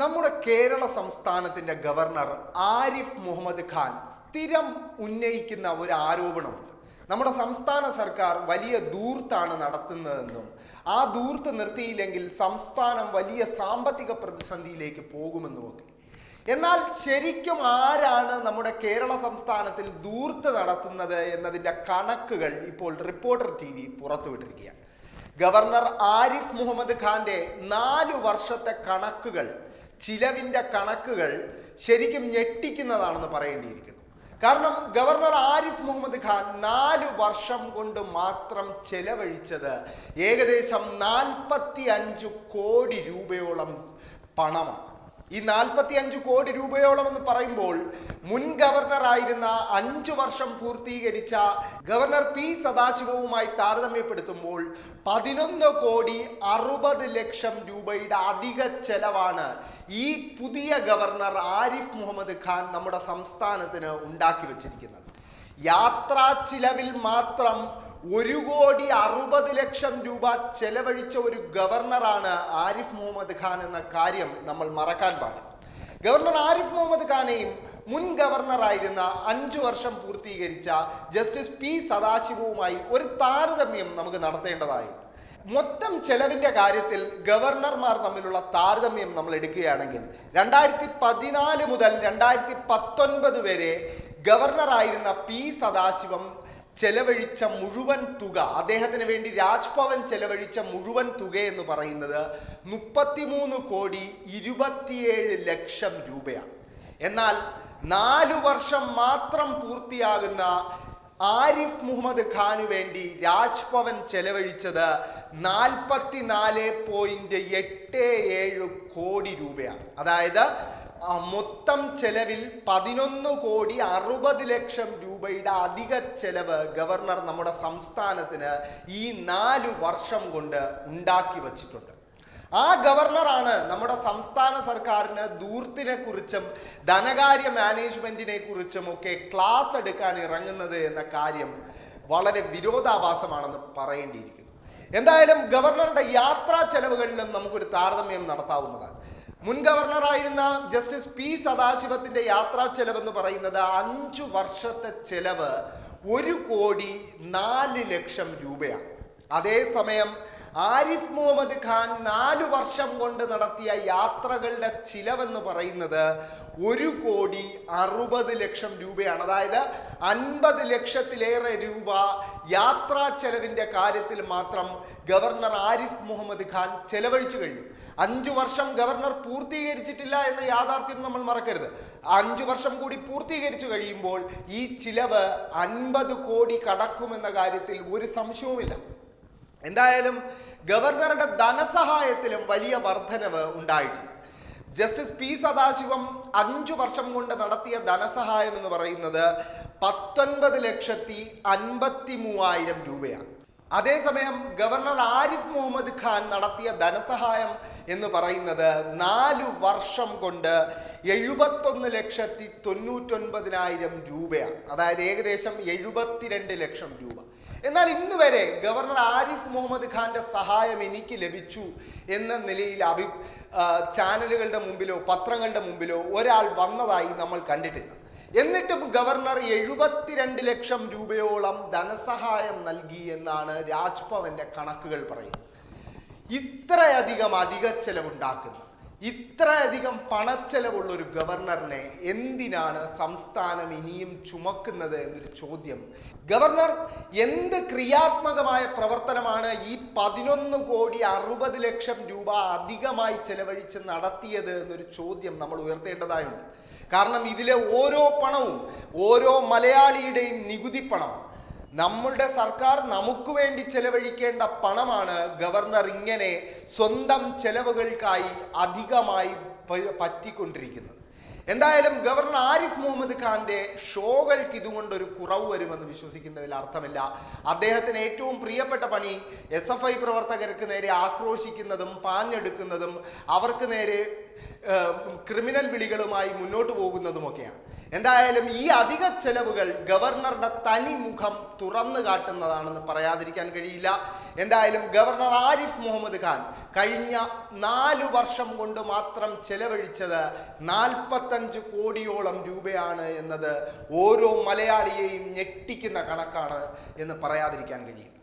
നമ്മുടെ കേരള സംസ്ഥാനത്തിന്റെ ഗവർണർ ആരിഫ് മുഹമ്മദ് ഖാൻ സ്ഥിരം ഉന്നയിക്കുന്ന ഒരു ആരോപണമുണ്ട്. നമ്മുടെ സംസ്ഥാന സർക്കാർ വലിയ ദൂർത്താണ് നടത്തുന്നതെന്നും ആ ദൂർത്ത് നിർത്തിയില്ലെങ്കിൽ സംസ്ഥാനം വലിയ സാമ്പത്തിക പ്രതിസന്ധിയിലേക്ക് പോകുമെന്നുമൊക്കെ. എന്നാൽ ശരിക്കും ആരാണ് നമ്മുടെ കേരള സംസ്ഥാനത്തിൽ ദൂർത്ത് നടത്തുന്നത് എന്നതിന്റെ കണക്കുകൾ ഇപ്പോൾ റിപ്പോർട്ടർ ടി വി പുറത്തുവിട്ടിരിക്കുകയാണ്. ഗവർണർ ആരിഫ് മുഹമ്മദ് ഖാന്റെ നാലു വർഷത്തെ കണക്കുകൾ ചിലവിന്റെ കണക്കുകൾ ശരിക്കും ഞെട്ടിക്കുന്നതാണെന്ന് പറയേണ്ടിയിരിക്കുന്നു. കാരണം ഗവർണർ ആരിഫ് മുഹമ്മദ് ഖാൻ നാല് വർഷം കൊണ്ട് മാത്രം ചെലവഴിച്ചത് ഏകദേശം നാൽപ്പത്തി അഞ്ച് കോടി രൂപയോളം പണമാണ്. ഈ നാൽപ്പത്തി അഞ്ച് കോടി രൂപയോളം എന്ന് പറയുമ്പോൾ മുൻ ഗവർണർ ആയിരുന്ന അഞ്ചു വർഷം പൂർത്തീകരിച്ച ഗവർണർ പി സദാശിവവുമായി താരതമ്യപ്പെടുത്തുമ്പോൾ പതിനൊന്ന് കോടി അറുപത് ലക്ഷം രൂപയുടെ അധിക ചെലവാണ് ഈ പുതിയ ഗവർണർ ആരിഫ് മുഹമ്മദ് ഖാൻ നമ്മുടെ സംസ്ഥാനത്തിന് ഉണ്ടാക്കി വച്ചിരിക്കുന്നത്. യാത്രാ ചിലവിൽ മാത്രം ഒരു കോടി അറുപത് ലക്ഷം രൂപ ചെലവഴിച്ച ഒരു ഗവർണറാണ് ആരിഫ് മുഹമ്മദ് ഖാൻ എന്ന കാര്യം നമ്മൾ മറക്കാൻ പാടില്ല. ഗവർണർ ആരിഫ് മുഹമ്മദ് ഖാനെയും മുൻ ഗവർണറായിരുന്ന അഞ്ചു വർഷം പൂർത്തീകരിച്ച ജസ്റ്റിസ് പി സദാശിവവുമായി ഒരു താരതമ്യം നമുക്ക് നടത്തേണ്ടതായുണ്ട് മൊത്തം ചെലവിന്റെ കാര്യത്തിൽ ഗവർണർമാർ തമ്മിലുള്ള താരതമ്യം നമ്മൾ എടുക്കുകയാണെങ്കിൽ രണ്ടായിരത്തി പതിനാല് മുതൽ രണ്ടായിരത്തി പത്തൊൻപത് വരെ ഗവർണറായിരുന്ന പി സദാശിവം ചെലവഴിച്ച മുഴുവൻ തുക അദ്ദേഹത്തിന് വേണ്ടി രാജ്ഭവൻ ചെലവഴിച്ച മുഴുവൻ തുക എന്ന് പറയുന്നത് മുപ്പത്തിമൂന്ന് കോടി ഇരുപത്തിയേഴ് ലക്ഷം രൂപയാണ്. എന്നാൽ നാലു വർഷം മാത്രം പൂർത്തിയാകുന്ന ആരിഫ് മുഹമ്മദ് ഖാനു വേണ്ടി രാജ്ഭവൻ ചെലവഴിച്ചത് നാൽപ്പത്തിനാല് പോയിന്റ് എട്ട് ഏഴ് കോടി രൂപയാണ്. അതായത് മൊത്തം ചെലവിൽ പതിനൊന്ന് കോടി അറുപത് ലക്ഷം രൂപയുടെ അധിക ചെലവ് ഗവർണർ നമ്മുടെ സംസ്ഥാനത്തിന് ഈ നാല് വർഷം കൊണ്ട് ഉണ്ടാക്കി വച്ചിട്ടുണ്ട്. ആ ഗവർണറാണ് നമ്മുടെ സംസ്ഥാന സർക്കാരിന് ദൂർത്തിനെ കുറിച്ചും ധനകാര്യ മാനേജ്മെന്റിനെ കുറിച്ചും ഒക്കെ ക്ലാസ് എടുക്കാൻ ഇറങ്ങുന്നത് എന്ന കാര്യം വളരെ വിരോധാഭാസമാണെന്ന് പറയേണ്ടിയിരിക്കുന്നു. എന്തായാലും ഗവർണറുടെ യാത്രാ ചെലവുകളിലും നമുക്കൊരു താരതമ്യം നടത്താവുന്നതാണ്. മുൻ ഗവർണറായിരുന്ന ജസ്റ്റിസ് പി സദാശിവത്തിന്റെ യാത്രാ ചെലവെന്ന് പറയുന്നത് അഞ്ചു വർഷത്തെ ചെലവ് ഒരു കോടി നാല് ലക്ഷം രൂപയാണ്. അതേസമയം ആരിഫ് മുഹമ്മദ് ഖാൻ നാലു വർഷം കൊണ്ട് നടത്തിയ യാത്രകളുടെ ചിലവെന്ന് പറയുന്നത് ഒരു കോടി അറുപത് ലക്ഷം രൂപയാണ്. അതായത് അൻപത് ലക്ഷത്തിലേറെ രൂപ യാത്രാ ചെലവിന്റെ കാര്യത്തിൽ മാത്രം ഗവർണർ ആരിഫ് മുഹമ്മദ് ഖാൻ ചെലവഴിച്ചു കഴിഞ്ഞു. അഞ്ചു വർഷം ഗവർണർ പൂർത്തീകരിച്ചിട്ടില്ല എന്ന യാഥാർത്ഥ്യം നമ്മൾ മറക്കരുത്. അഞ്ചു വർഷം കൂടി പൂർത്തീകരിച്ചു കഴിയുമ്പോൾ ഈ ചിലവ് അൻപത് കോടി കടക്കുമെന്ന കാര്യത്തിൽ ഒരു സംശയവുമില്ല. എന്തായാലും ഗവർണറുടെ ധനസഹായത്തിലും വലിയ വർധനവ് ഉണ്ടായിട്ടുണ്ട്. ജസ്റ്റിസ് പി സദാശിവം അഞ്ചു വർഷം കൊണ്ട് നടത്തിയ ധനസഹായം എന്ന് പറയുന്നത് പത്തൊൻപത് ലക്ഷത്തി അൻപത്തി മൂവായിരം രൂപയാണ്. അതേസമയം ഗവർണർ ആരിഫ് മുഹമ്മദ് ഖാൻ നടത്തിയ ധനസഹായം എന്ന് പറയുന്നത് നാലു വർഷം കൊണ്ട് എഴുപത്തൊന്ന് ലക്ഷത്തി തൊണ്ണൂറ്റൊൻപതിനായിരം രൂപയാണ്. അതായത് ഏകദേശം എഴുപത്തിരണ്ട് ലക്ഷം രൂപ. എന്നാൽ ഇന്ന് വരെ ഗവർണർ ആരിഫ് മുഹമ്മദ് ഖാന്റെ സഹായം എനിക്ക് ലഭിച്ചു എന്ന നിലയിൽ അഭി ചാനലുകളുടെ മുമ്പിലോ പത്രങ്ങളുടെ മുമ്പിലോ ഒരാൾ വന്നതായി നമ്മൾ കണ്ടിട്ടില്ല. എന്നിട്ടും ഗവർണർ എഴുപത്തിരണ്ട് ലക്ഷം രൂപയോളം ധനസഹായം നൽകി എന്നാണ് രാജ്ഭവന്റെ കണക്കുകൾ പറയുന്നത്. ഇത്രയധികം അധിക ചെലവുണ്ടാക്കുന്ന. ഇത്രയധികം പണച്ചെലവുള്ള ഒരു ഗവർണറിനെ എന്തിനാണ് സംസ്ഥാനം ഇനിയും ചുമക്കുന്നത് എന്നൊരു ചോദ്യം. ഗവർണർ എന്ത് ക്രിയാത്മകമായ പ്രവർത്തനമാണ് ഈ പതിനൊന്ന് കോടി അറുപത് ലക്ഷം രൂപ അധികമായി ചെലവഴിച്ച് നടത്തിയത് എന്നൊരു ചോദ്യം നമ്മൾ ഉയർത്തേണ്ടതായുണ്ട്. കാരണം ഇതിലെ ഓരോ പണവും ഓരോ മലയാളിയുടെയും നികുതി പണം നമ്മളുടെ സർക്കാർ നമുക്ക് വേണ്ടി ചെലവഴിക്കേണ്ട പണമാണ് ഗവർണർ ഇങ്ങനെ സ്വന്തം ചെലവുകൾക്കായി അധികമായി പറ്റിക്കൊണ്ടിരിക്കുന്നത്. എന്തായാലും ഗവർണർ ആരിഫ് മുഹമ്മദ് ഖാന്റെ ഷോകൾക്ക് ഇതുകൊണ്ടൊരു കുറവ് വരുമെന്ന് വിശ്വസിക്കുന്നതിൽ അർത്ഥമില്ല. അദ്ദേഹത്തിന് ഏറ്റവും പ്രിയപ്പെട്ട പണി എസ് എഫ് ഐ പ്രവർത്തകർക്ക് നേരെ ആക്രോശിക്കുന്നതും പാഞ്ഞെടുക്കുന്നതും അവർക്ക് നേരെ ക്രിമിനൽ വിളികളുമായി മുന്നോട്ട് പോകുന്നതുമൊക്കെയാണ്. എന്തായാലും ഈ അധിക ചെലവുകൾ ഗവർണറുടെ തനി മുഖം തുറന്നു കാട്ടുന്നതാണെന്ന് പറയാതിരിക്കാൻ കഴിയില്ല. എന്തായാലും ഗവർണർ ആരിഫ് മുഹമ്മദ് ഖാൻ കഴിഞ്ഞ നാലു വർഷം കൊണ്ട് മാത്രം ചെലവഴിച്ചത് നാൽപ്പത്തഞ്ച് കോടിയോളം രൂപയാണ് എന്നത് ഓരോ മലയാളിയെയും ഞെട്ടിക്കുന്ന കണക്കാണ് എന്ന് പറയാതിരിക്കാൻ കഴിയും.